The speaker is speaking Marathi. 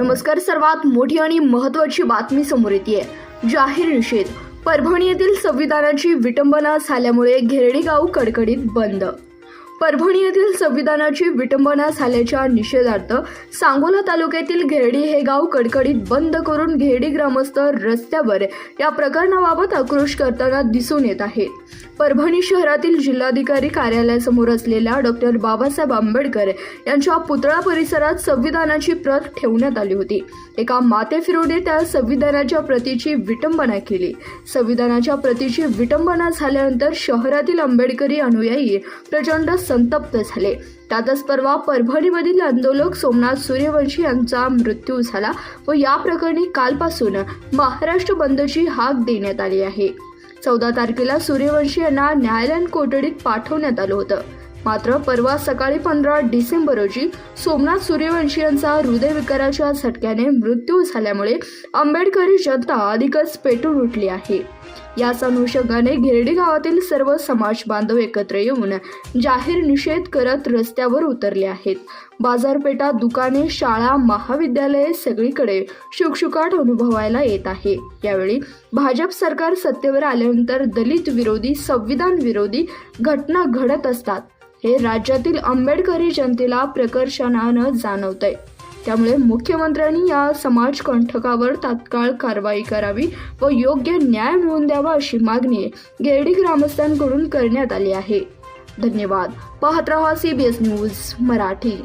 नमस्कार सर्वात मोठी आणि महत्वाची बातमी समोर येते. जाहीर निषेध. परभणी येथील संविधानाची विटंबना झाल्यामुळे घेरडेगाव कडकडीत बंद. परभणी येथील संविधानाची विटंबना झाल्याच्या निषेधार्थ सांगोला तालुक्यातील घेरडी हे गाव कडकडीत बंद करून घेरडी ग्रामस्थ रस्त्यावर या प्रकरणाबाबत आक्रोश करताना दिसून येत आहेत परभणी शहरातील जिल्हाधिकारी कार्यालयासमोर असलेल्या डॉक्टर बाबासाहेब आंबेडकर यांच्या पुतळा परिसरात संविधानाची प्रत ठेवण्यात आली होती. एका माते फिरोडे त्या संविधानाच्या प्रतीची विटंबना केली. संविधानाच्या प्रतीची विटंबना झाल्यानंतर शहरातील आंबेडकरी अनुयायी प्रचंड संतप्त झाले. त्यातच परवा परभणीमधील आंदोलक सोमनाथ सूर्यवंशी यांचा मृत्यू झाला व या प्रकरणी कालपासून महाराष्ट्र बंदची हाक देण्यात आली आहे. चौदा तारखेला सूर्यवंशी यांना न्यायालयीन कोठडीत पाठवण्यात आलं होतं. मात्र परवा सकाळी पंधरा डिसेंबर रोजी सोमनाथ सूर्यवंशी यांचा हृदयविकाराच्या झटक्याने मृत्यू झाल्यामुळे आंबेडकरी जनता अधिकच पेटून उठली आहे. याच अनुषंगाने गिरडी गावातील सर्व समाज बांधव एकत्र येऊन जाहीर निषेध करत रस्त्यावर उतरले आहेत. बाजारपेठा दुकाने शाळा महाविद्यालये सगळीकडे शुकशुकाट अनुभवायला येत आहे. यावेळी भाजप सरकार सत्तेवर आल्यानंतर दलित विरोधी संविधान विरोधी घटना घडत असतात. हे राज्यातील आंबेडकरी जनतेला प्रकर्षानं आहे त्यामुळे मुख्यमंत्र्यांनी या समाज कंठकावर तात्काळ कारवाई करावी व योग्य न्याय मिळवून द्यावा अशी मागणी गेर्डी ग्रामस्थांकडून करण्यात आली आहे. धन्यवाद. पाहत रहा एस न्यूज मराठी.